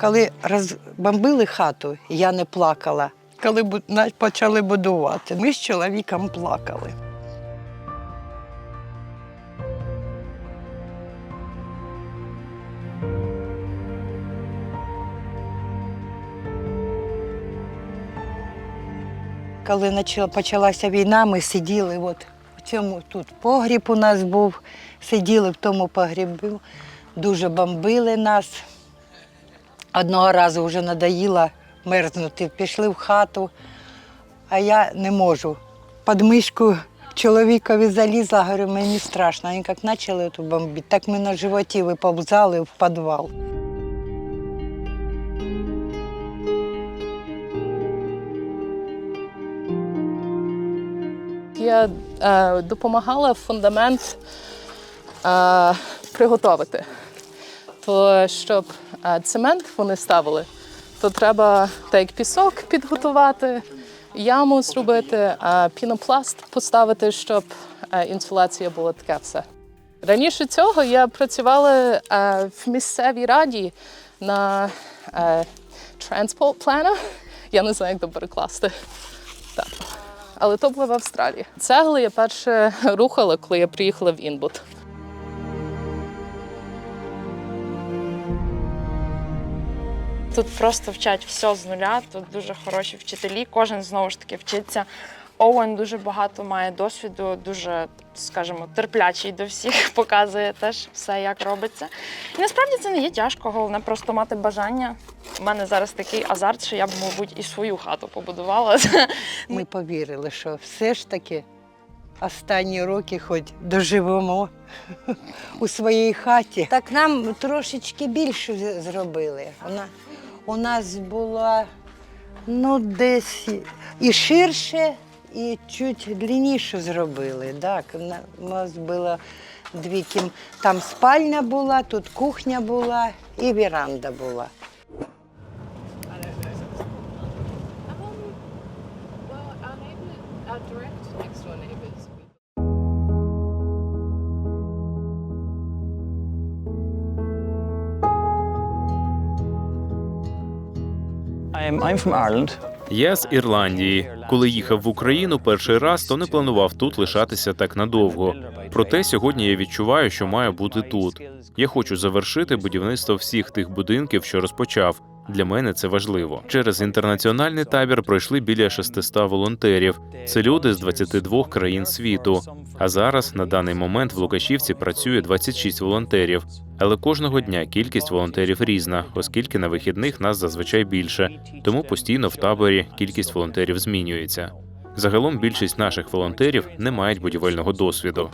Коли розбомбили хату, я не плакала. Коли почали будувати, ми з чоловіком плакали. Коли почалася війна, ми сиділи от в цьому тут погріб у нас був, сиділи в тому погрібі, дуже бомбили нас. Одного разу вже надоїло мерзнути, пішли в хату, а я не можу. Під мишку чоловікові залізла, говорю, мені страшно. Вони як почали тут бомбити, так ми на животі виповзали в підвал. Я е, допомагала фундамент е, приготувати. То щоб цемент вони ставили, то треба так як пісок підготувати, яму зробити, а пінопласт поставити, щоб е, інсуляція була таке все. Раніше цього я працювала е, в місцевій раді на е, transport planner. Я не знаю, як то перекласти. Так. Але то було в Австралії. Цегли я перше рухала, коли я приїхала в Інбут. Тут просто вчать все з нуля. Тут дуже хороші вчителі. Кожен знову ж таки вчиться. Оуен дуже багато має досвіду, дуже, скажімо, терплячий до всіх, показує теж все, як робиться. І насправді це не є тяжко, головне просто мати бажання. У мене зараз такий азарт, що я б, мабуть, і свою хату побудувала. Ми повірили, що все ж таки останні роки хоч доживемо у своїй хаті. Так нам трошечки більше зробили. Вона, у нас була ну, десь і ширше, і чуть длинніше зробили. Так, у нас було дві кім... Там спальня була, тут кухня була і віранда була. Я з Ірландії. Коли їхав в Україну перший раз, то не планував тут лишатися так надовго. Проте сьогодні я відчуваю, що маю бути тут. Я хочу завершити будівництво всіх тих будинків, що розпочав. Для мене це важливо. Через інтернаціональний табір пройшли біля 600 волонтерів. Це люди з 22 країн світу. А зараз на даний момент в Лукашівці працює 26 волонтерів. Але кожного дня кількість волонтерів різна, оскільки на вихідних нас зазвичай більше. Тому постійно в таборі кількість волонтерів змінюється. Загалом більшість наших волонтерів не мають будівельного досвіду.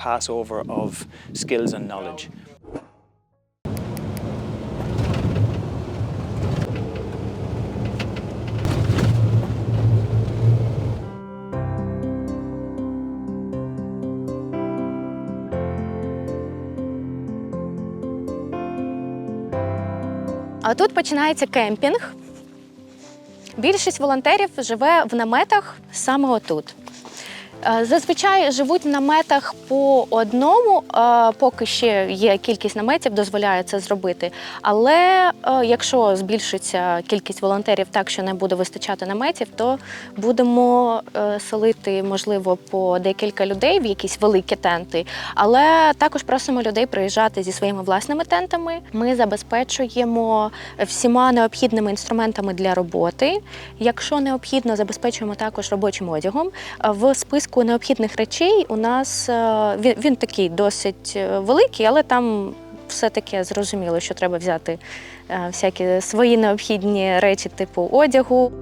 А тут починається кемпінг. Більшість волонтерів живе в наметах саме отут. Е, Зазвичай живуть в наметах по одному, е, поки ще є кількість наметів, дозволяє це зробити. Але е, якщо збільшиться кількість волонтерів так, що не буде вистачати наметів, то будемо селити, можливо, по декілька людей в якісь великі тенти. Але також просимо людей приїжджати зі своїми власними тентами. Ми забезпечуємо всіма необхідними інструментами для роботи. Якщо необхідно, забезпечуємо також робочим одягом. В списку необхідних речей у нас е, він, він такий досить е, великий, але там все таке зрозуміло, що треба взяти е, всякі свої необхідні речі, типу одягу.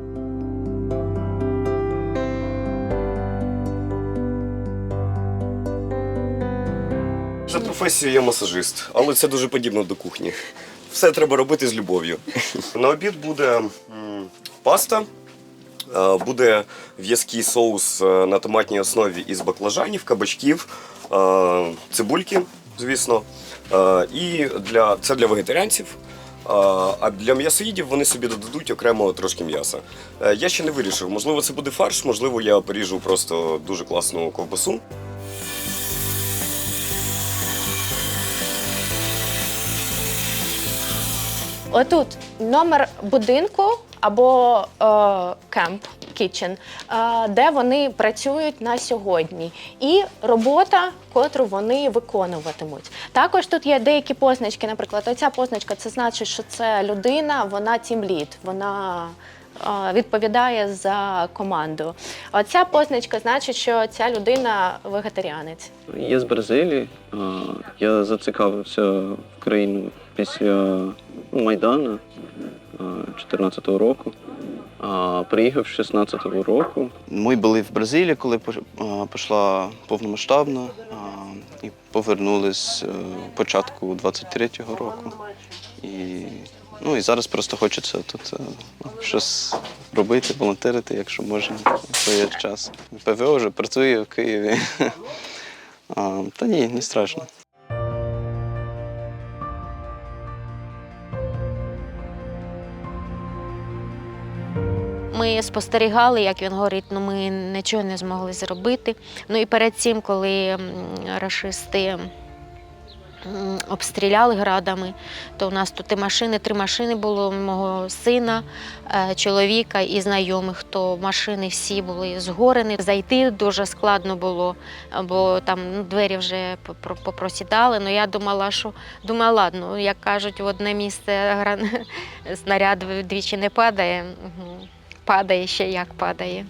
За професією я масажист, але це дуже подібно до кухні. Все треба робити з любов'ю. На обід буде паста, буде в'язкий соус е, на томатній основі із баклажанів, кабачків, е, цибульки, звісно. Е, І для, це для вегетаріанців. Е, А для м'ясоїдів вони собі додадуть окремо трошки м'яса. Е, Я ще не вирішив. Можливо, це буде фарш, можливо, я поріжу просто дуже класну ковбасу. Отут номер будинку або е, кемп, кітчен, е, де вони працюють на сьогодні, і робота, котру вони виконуватимуть. Також тут є деякі позначки. Наприклад, оця позначка це значить, що це людина, вона тімлід, вона. е, Відповідає за команду. Оця позначка значить, що ця людина вегетаріанець. Я з Бразилії. Я зацікавився в країну після ну, Майдану 2014 року. А приїхав 16-го року. Ми були в Бразилії, коли пішла повномасштабна, і повернулись е, початку 23-го року. І, ну, і зараз просто хочеться тут е, щось робити, волонтерити, якщо можна, своє час. ПВО вже працює в Києві. Та ні, не страшно. Ми спостерігали, як він горить, але ми нічого не змогли зробити. Ну і перед цим, коли рашисти обстріляли градами, то у нас тут і машини, три машини було мого сина, е, чоловіка і знайомих, то машини всі були згорені. Зайти дуже складно було, бо там ну, двері вже попросідали. Ну я думала, що думала, ладно, як кажуть, в одне місце гран- снаряд двічі не падає. Падає ще як падає.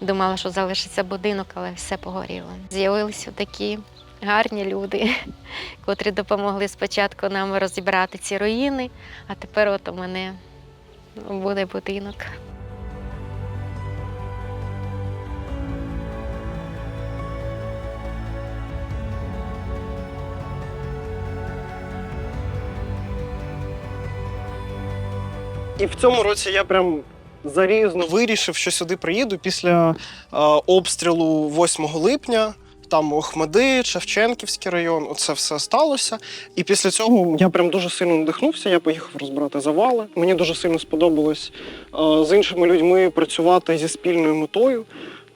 Думала, що залишиться будинок, але все погоріло. З'явилися такі гарні люди, котрі допомогли спочатку нам розібрати ці руїни, а тепер от у мене буде будинок. І в цьому році я прям зарізно вирішив, що сюди приїду після е, обстрілу 8 липня. Там Охмади, Шевченківський район, оце все сталося. І після цього я прям дуже сильно надихнувся. Я поїхав розбирати завали. Мені дуже сильно сподобалось е, з іншими людьми працювати зі спільною метою.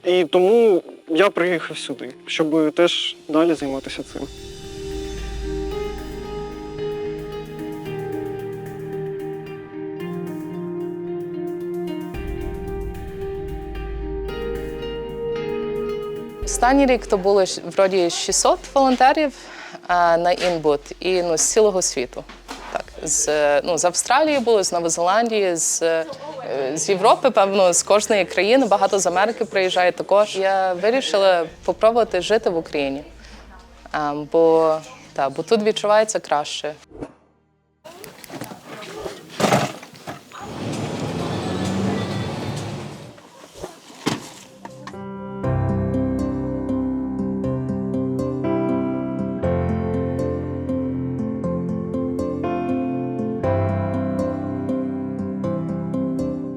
І тому я приїхав сюди, щоб теж далі займатися цим. Останній рік то було вроді 600 волонтерів а, на інбут і ну, з цілого світу. Так, з, е, ну, з Австралії було, з Нової Зеландії, з, е, з Європи, певно, з кожної країни. Багато з Америки приїжджає також. Я вирішила спробувати жити в Україні, а, бо, та, бо тут відчувається краще.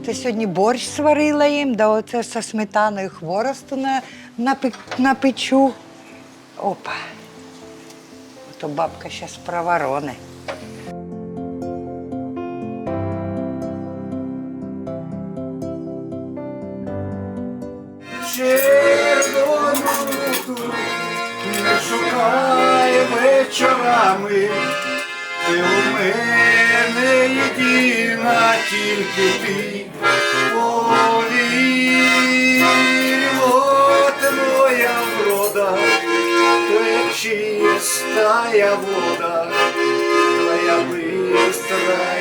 Це сьогодні борщ сварила їм, да оце зі сметаною хворосту на, напе- напечу. Опа. Ото бабка зараз провороне. не шукай вечорами, ти у мене єдина, тільки ти повір, от моя врода, твоя чистая вода, твоя быстрая